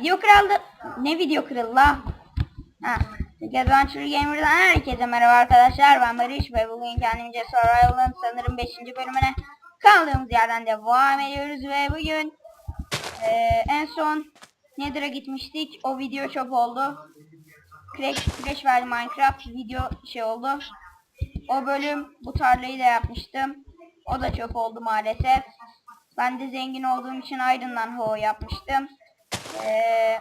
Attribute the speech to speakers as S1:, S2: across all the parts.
S1: Video kırıldı. Ne video kırıldı la? Ha. Adventure Gamer'dan herkese merhaba arkadaşlar. Ben Barış ve bugün kendimce Survival'ın sanırım 5. bölümüne kaldığımız yerden devam ediyoruz ve bugün eee, en son Nether'a gitmiştik. O video çöp oldu. Crash, Crash verdi Minecraft video şey oldu. O bölüm bu tarlayı da yapmıştım. O da çöp oldu maalesef. Ben de zengin olduğum için Iron'dan ho yapmıştım. Eee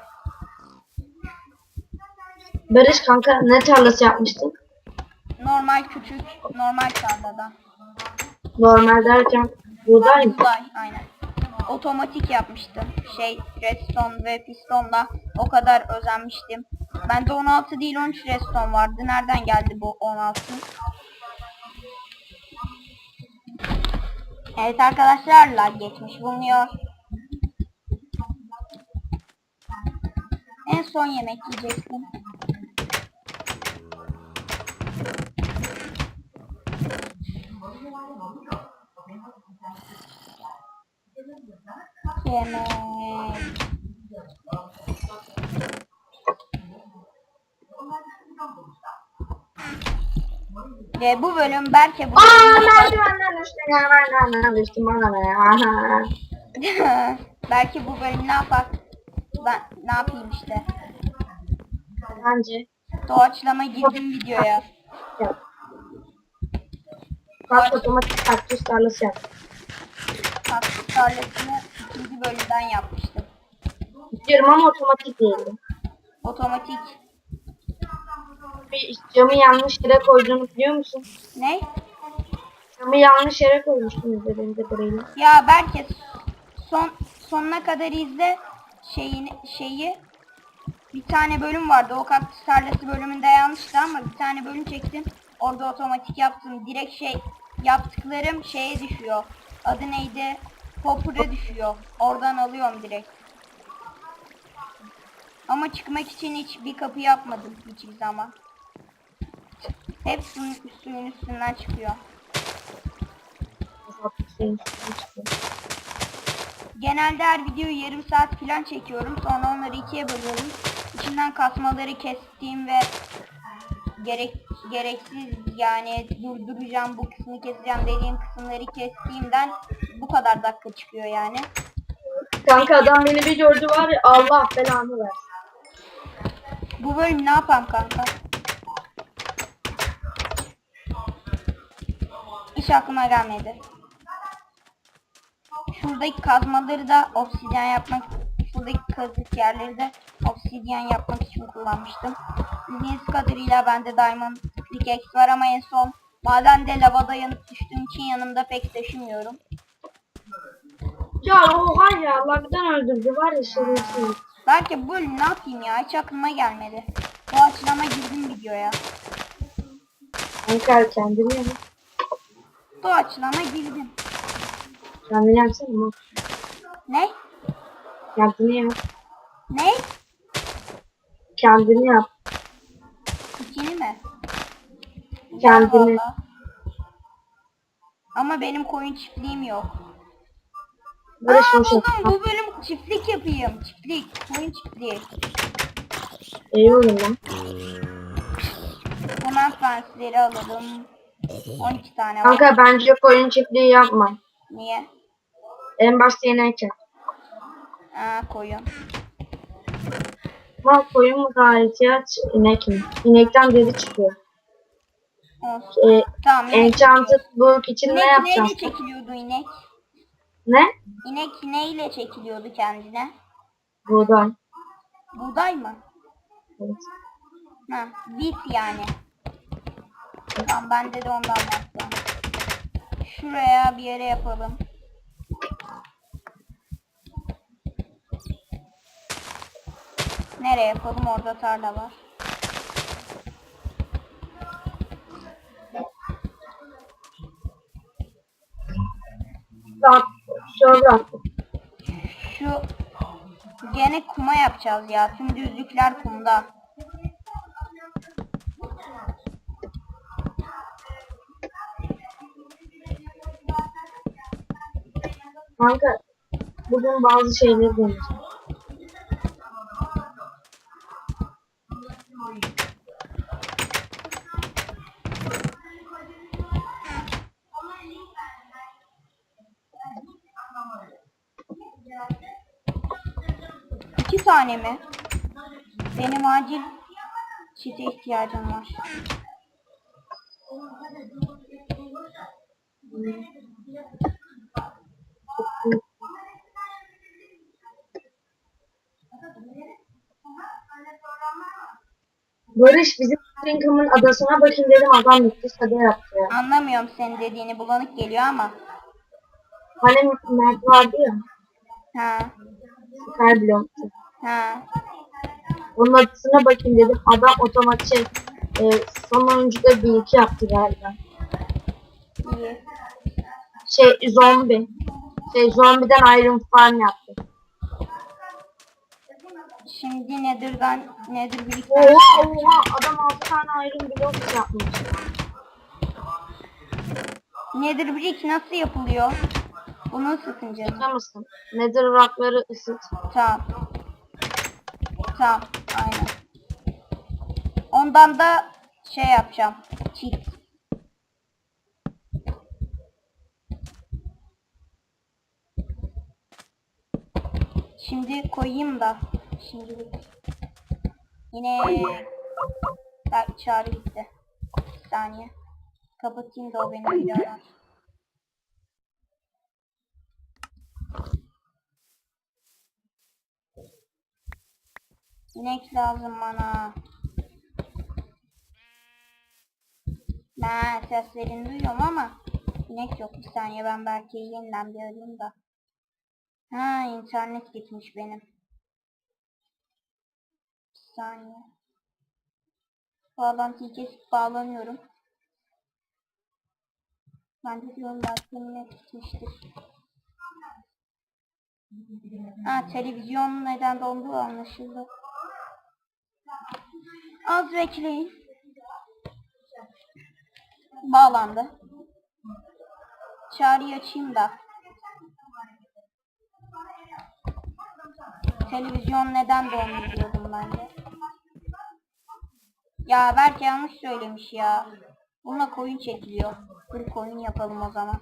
S2: Barış kanka ne tarlası yapmıştın?
S1: normal küçük normal tarlada.
S2: Normal derken buğday mı?
S1: Buğday aynen. Otomatik yapmıştım. Şey redstone ve pistonla o kadar özenmiştim. Bende 16 değil 13 redstone vardı. Nereden geldi bu 16? Evet arkadaşlar lag geçmiş bulunuyor. En son yemek yiyecektim. Yemek. Ve bu bölüm belki bu
S2: Aa merdivenden düştüm merdivenden düştüm bana ne ya.
S1: belki bu bölüm ne yapak? Ben ne yapayım işte.
S2: Bence
S1: Doğaçlama girdim videoya.
S2: yap. Bak otomatik kaktüs tarlası yap.
S1: Kaktüs tarlasını ikinci bölümden yapmıştım.
S2: Diyorum ama otomatik değildi.
S1: Otomatik.
S2: Bir camı yanlış yere koyduğunu biliyor musun?
S1: Ne?
S2: Camı yanlış yere koymuştum izlediğim kadarıyla.
S1: Ya belki son sonuna kadar izle şeyini şeyi bir tane bölüm vardı. O kaktüs tarlası bölümünde yanlıştı ama bir tane bölüm çektim. Orada otomatik yaptım. Direkt şey yaptıklarım şeye düşüyor. Adı neydi? Popper'a düşüyor. Oradan alıyorum direkt. Ama çıkmak için hiç bir kapı yapmadım hiçbir zaman. Hep suyun, üstünden çıkıyor.
S2: Otomatik şeyin üstüne çıkıyor.
S1: Genelde her videoyu yarım saat falan çekiyorum. Sonra onları ikiye bölüyorum. İçinden kasmaları kestiğim ve gerek gereksiz yani durduracağım bu kısmı keseceğim dediğim kısımları kestiğimden bu kadar dakika çıkıyor yani.
S2: Kanka adam beni bir gördü var ya Allah belanı versin.
S1: Bu bölüm ne yapalım kanka? Hiç aklıma gelmedi. Şuradaki kazmaları da obsidyen yapmak, şuradaki kazık yerleri de obsidyen yapmak için kullanmıştım. Bildiğiniz kadarıyla bende diamond pickaxe var ama en son madende lavada yanıp düştüğüm için yanımda pek taşımıyorum.
S2: Ya oha ya lagdan öldürdü var ya şerefsiz.
S1: Belki bu ne yapayım ya hiç aklıma gelmedi. Bu açılama girdim videoya.
S2: Kanka kendini.
S1: Doğaçlama girdim.
S2: Kendini yapsana mı?
S1: Ne?
S2: Kendini yap.
S1: Ne?
S2: Kendini yap.
S1: İkini mi?
S2: Kendini.
S1: Vallahi. Ama benim koyun çiftliğim yok.
S2: Barış
S1: Aa buldum bu bölüm çiftlik yapayım. Çiftlik. Koyun çiftliği.
S2: İyi oğlum lan.
S1: Hemen fensleri alalım. 12 tane var.
S2: Kanka bence koyun çiftliği yapma.
S1: Niye?
S2: En başta inek yap.
S1: Aa koyun.
S2: Ama koyun mu daha ihtiyaç inek mi? İnekten deri çıkıyor.
S1: Olsun.
S2: Ee,
S1: Tamam. inek
S2: Enchanted book için ne
S1: İnek
S2: yapacağız?
S1: neyle çekiliyordu inek?
S2: Ne?
S1: İnek neyle çekiliyordu kendine?
S2: Buğday.
S1: Buğday mı?
S2: Evet.
S1: Ha, bit yani. Tamam bende de ondan baktım. Şuraya bir yere yapalım. Nereye yapalım? Orada tarla var. Şu gene kuma yapacağız ya. Tüm düzlükler kumda.
S2: Kanka bugün bazı şeyleri deneyeceğim.
S1: İki tane mi? Benim acil çite ihtiyacım var.
S2: Barış bizim Lincoln'ın adasına bakın dedim adam gitti sade yaptı ya.
S1: Anlamıyorum senin dediğini bulanık geliyor ama.
S2: Hani Mert vardı ya.
S1: Ha.
S2: Skyblock'tu.
S1: Ha.
S2: Onun adasına bakın dedim adam otomatik e, son oyuncuda bir iki yaptı galiba.
S1: iyi.
S2: Şey zombi. Şey zombiden Iron Farm yaptı.
S1: Şimdi Nether'dan Nether birlikte
S2: Oha oha adam 6 tane Iron Block yapmış.
S1: Nether brick nasıl yapılıyor? Bunu ısıtınca
S2: musun? Nether rockları ısıt.
S1: Tamam. Tamam. Aynen. Ondan da şey yapacağım. Cheat. Şimdi koyayım da. Şimdi yine çağrı gitti. Bir saniye. Kapatayım da o beni bir arar. İnek lazım bana. Ben seslerini duyuyorum ama inek yok. Bir saniye ben belki yeniden bir arayayım da. Ha internet gitmiş benim. Bir saniye. Bağlantıyı kesip bağlanıyorum. Ben de diyorum belki inek gitmiştir. Ha televizyon neden dondu anlaşıldı. Az bekleyin. Bağlandı. Çağrıyı açayım da. Televizyon neden dondu diyordum ben de. Ya belki yanlış söylemiş ya. Buna koyun çekiliyor. Dur koyun yapalım o zaman.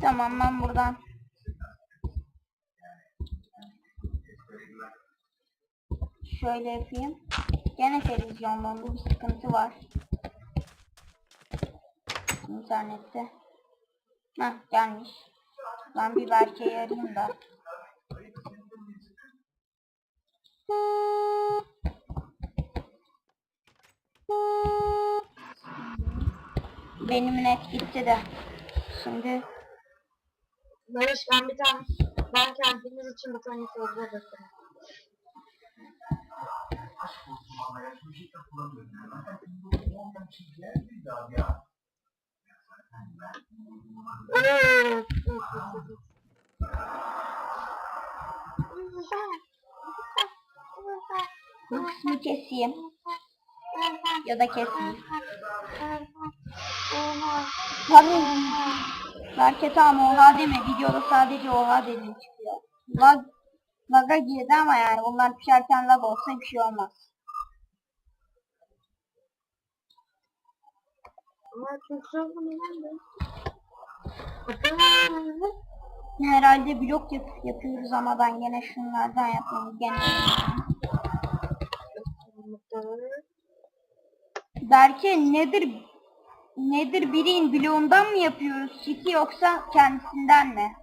S1: Tamam ben buradan. Şöyle yapayım. Gene televizyondan bu bir sıkıntı var. İnternette. Heh gelmiş. Ben bir Berke'yi arayayım da. Benim net gitti de. Şimdi
S2: Barış ben bir tane ben kendimiz için bir tane. Evet.
S1: bu kısmı keseyim. Ya da kesmeyeyim. Pardon. Berke tamam oha deme. Videoda sadece oha dediğin çıkıyor. Lag, laga girdi ama yani bunlar pişerken lag olsa bir şey olmaz.
S2: Ama çok de.
S1: Herhalde blok yap yapıyoruz ama ben gene şunlardan yapmam. Gene. Berke nedir nedir birin bloğundan mı yapıyoruz çiti yoksa kendisinden mi?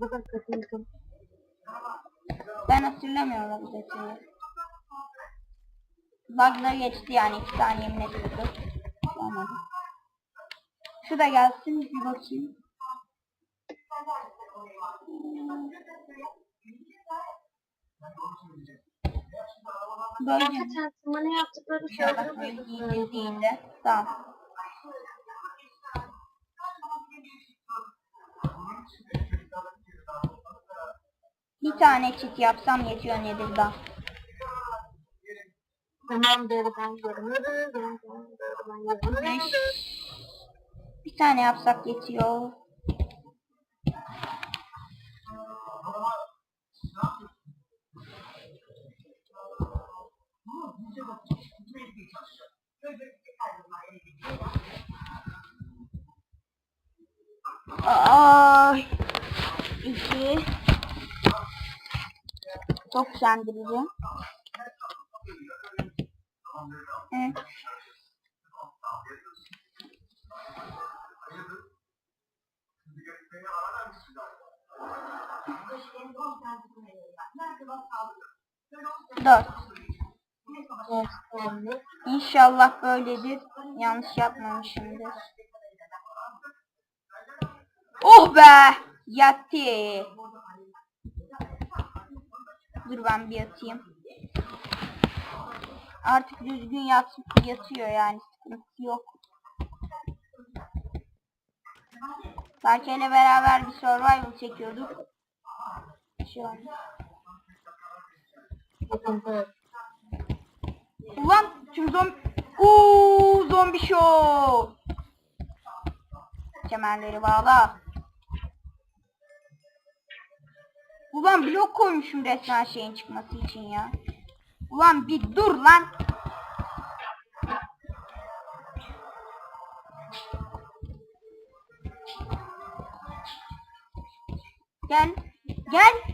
S2: Bakın katıldım.
S1: Ben hatırlamıyorum o detayı. Bug'la geçti yani iki saniye ne sürdü. Olmadı. Şu da gelsin bir bakayım. Böyle
S2: Kanka sen sana ne yaptıkları söyler
S1: böyle
S2: misin?
S1: Tamam. Bir tane çit yapsam yetiyor nedir
S2: görmedim.
S1: Bir tane yapsak yetiyor. Ay. İki. Çok sendirici. Evet. Dört. İnşallah böyledir. Yanlış yapmamışımdır. Oh be! Yattı. Dur ben bir yatayım. Artık düzgün yat yatıyor yani sıkıntı yok. Berke ile beraber bir survival çekiyorduk. Şu an. Ulan tüm zombi... Uuu zombi show. Kemerleri bağla. Ulan blok koymuşum resmen şeyin çıkması için ya. Ulan bir dur lan. Gel. Gel.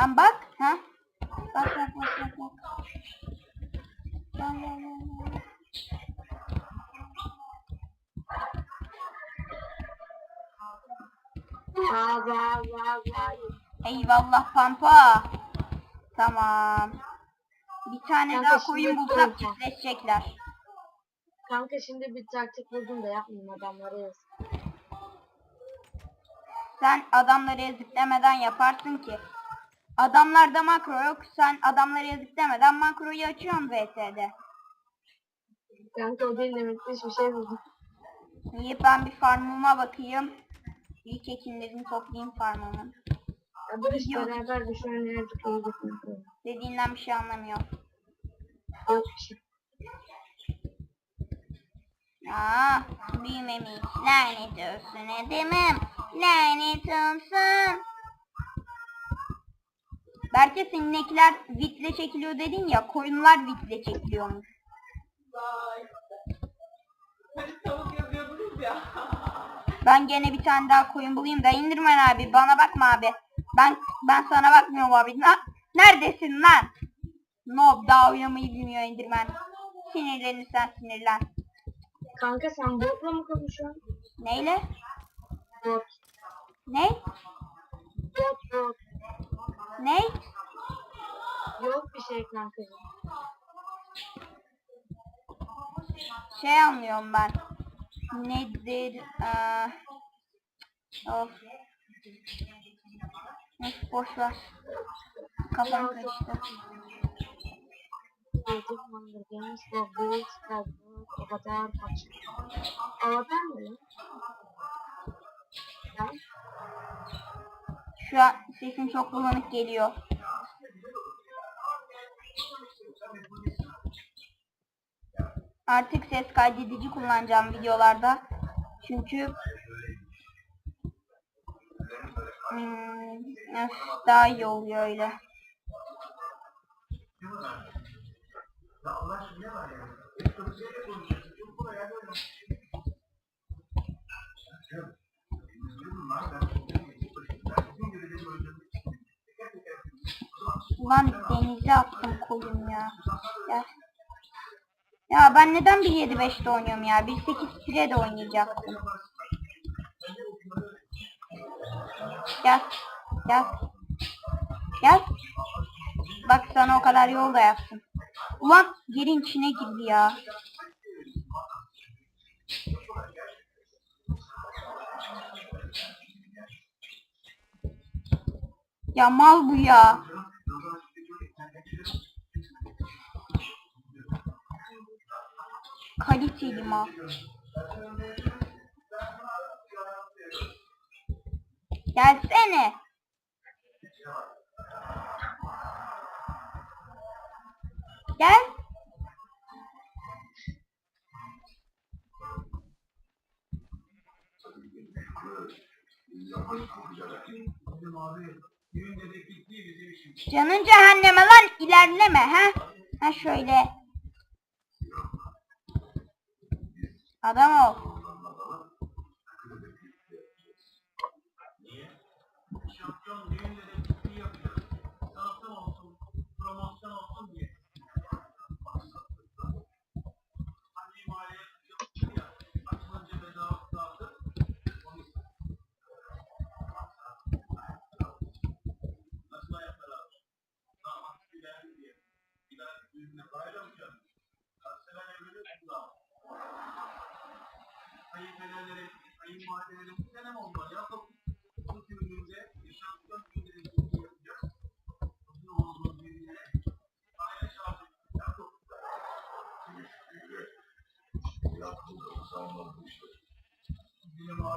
S1: Lan bak. Ha? Bak bak bak bak. bak. Gel gel gel. gel.
S2: Vay vay vay vay.
S1: Eyvallah pampa. Tamam. Bir tane
S2: Kanka
S1: daha
S2: şimdi
S1: koyun bulsak
S2: dur.
S1: çiftleşecekler.
S2: Kanka şimdi bir taktik buldum da yapmayayım adamları yazık.
S1: Sen adamları eziklemeden yaparsın ki. Adamlarda makro yok. Sen adamları eziklemeden makroyu açıyorsun VT'de.
S2: Kanka o değil demek hiçbir şey buldum.
S1: İyi ben bir farmıma bakayım. İlk ekinlerini toplayayım farmımın.
S2: Ya bu iş beraber an nerede koyacaksın?
S1: Dediğinden bir şey anlamıyorum.
S2: Yok bir şey.
S1: Aa, büyümemiş. Lanet olsun edemem. Lanet olsun. Berke seninkiler vitle çekiliyor dedin ya. Koyunlar vitle çekiliyormuş.
S3: Vay. Hani tavuk yazıyordunuz ya.
S1: Ben gene bir tane daha koyun bulayım da indirmen abi. Bana bakma abi. Ben ben sana bakmıyorum abi. Na, neredesin lan? Nob daha oynamayı bilmiyor indirmen. Sinirlenirsen sinirlen.
S2: Kanka sen botla mı konuşuyorsun?
S1: Neyle?
S2: Bot.
S1: Ne?
S2: Bot bot.
S1: Ne?
S2: Yok bir şey kanka.
S1: Şey anlıyorum ben. Nedir? Ee, of. Neyse boş ver. Kafam karıştı.
S2: Creative Hunger Games ve Build Skyward Avatar kaç? Avatar mı lan? Ya?
S1: Şu an sesim çok bulanık geliyor. Artık ses kaydedici kullanacağım videolarda. Çünkü hmm, öf, daha iyi oluyor öyle. Ulan denize attım koyun ya. Gel. Ya ben neden 1.7.5'te oynuyorum ya? 1.8 de oynayacaktım. Gel. Gel. Gel. Bak sana o kadar yol da yaptım. Ulan yerin içine girdi ya. Ya mal bu ya. Kaliteli mal. Gelsene. Gel. Canın cehenneme lan ilerleme ha. Ha şöyle. Adam ol.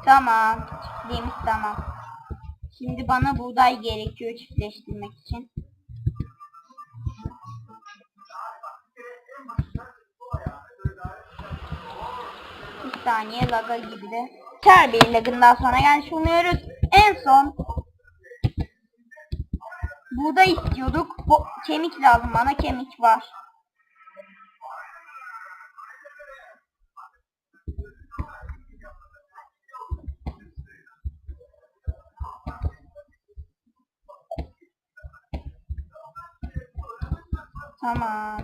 S1: Tamam. Çiftliğimiz tamam. Şimdi bana buğday gerekiyor çiftleştirmek için. Bir saniye laga girdi. Bir lagından sonra gelmiş bulunuyoruz. En son buğday istiyorduk. Bu, kemik lazım bana kemik var. Tamam.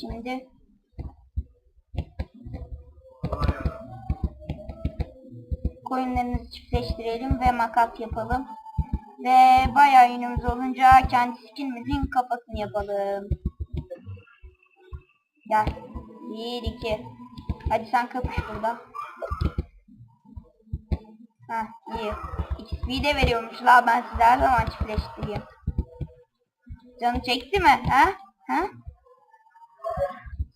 S1: Şimdi koyunlarımızı çiftleştirelim ve makat yapalım. Ve bayağı yünümüz olunca kendi skinimizin kafasını yapalım. Gel. Bir, iki. Hadi sen kapış burada. Ha iyi. XP de veriyormuş la ben size her zaman çiftleştireyim. Canı çekti mi? Ha? Ha?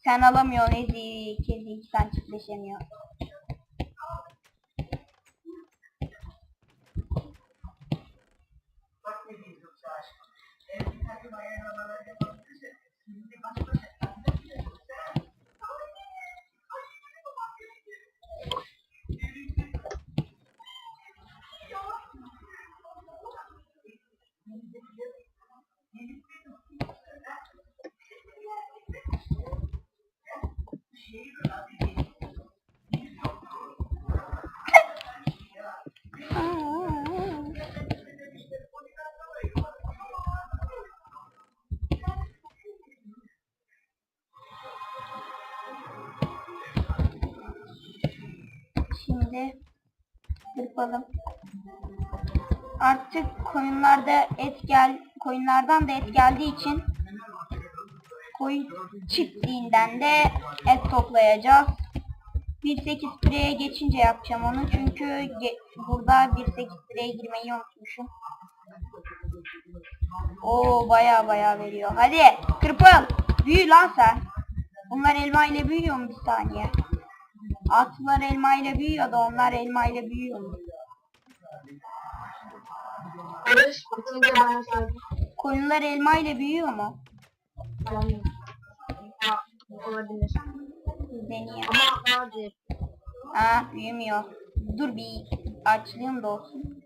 S1: Sen alamıyorsun ezik ezik sen çiftleşemiyor. Şimdi yapalım. Artık koyunlarda et gel koyunlardan da et geldiği için koyun çiftliğinden de et toplayacağız. 1.8 pireye geçince yapacağım onu çünkü burada 1.8 pireye girmeyi unutmuşum. Oo baya baya veriyor. Hadi kırpıl. Büyü lan sen. Bunlar elma ile büyüyor mu bir saniye? Atlar elma ile büyüyor da onlar elma ile büyüyor mu? Koyunlar elma ile büyüyor mu?
S2: Ha, olabilir.
S1: Deneyeyim.
S2: Ama hadi.
S1: Aa büyümüyor. Dur bir açlığım da olsun.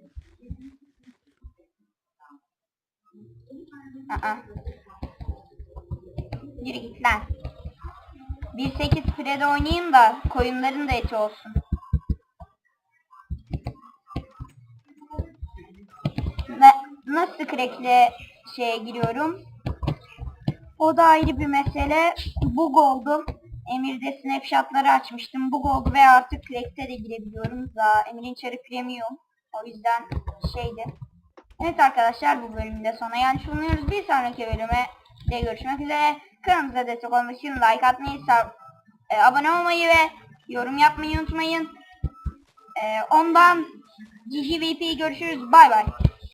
S1: Aa. Yürü git lan. 1.8 pirede oynayayım da koyunların da eti olsun. Ve nasıl crackle şeye giriyorum? O da ayrı bir mesele. Bug oldu. Emir'de snapshotları açmıştım. Bug oldu ve artık crack'te de girebiliyorum. Daha Emir'in çarı premium. O yüzden şeydi. Evet arkadaşlar bu bölümde sona gelmiş bulunuyoruz. Bir sonraki bölüme de görüşmek üzere. Kanalımıza destek olmak için like atmayı, e, abone olmayı ve yorum yapmayı unutmayın. E, ondan GGVP görüşürüz. Bay bay.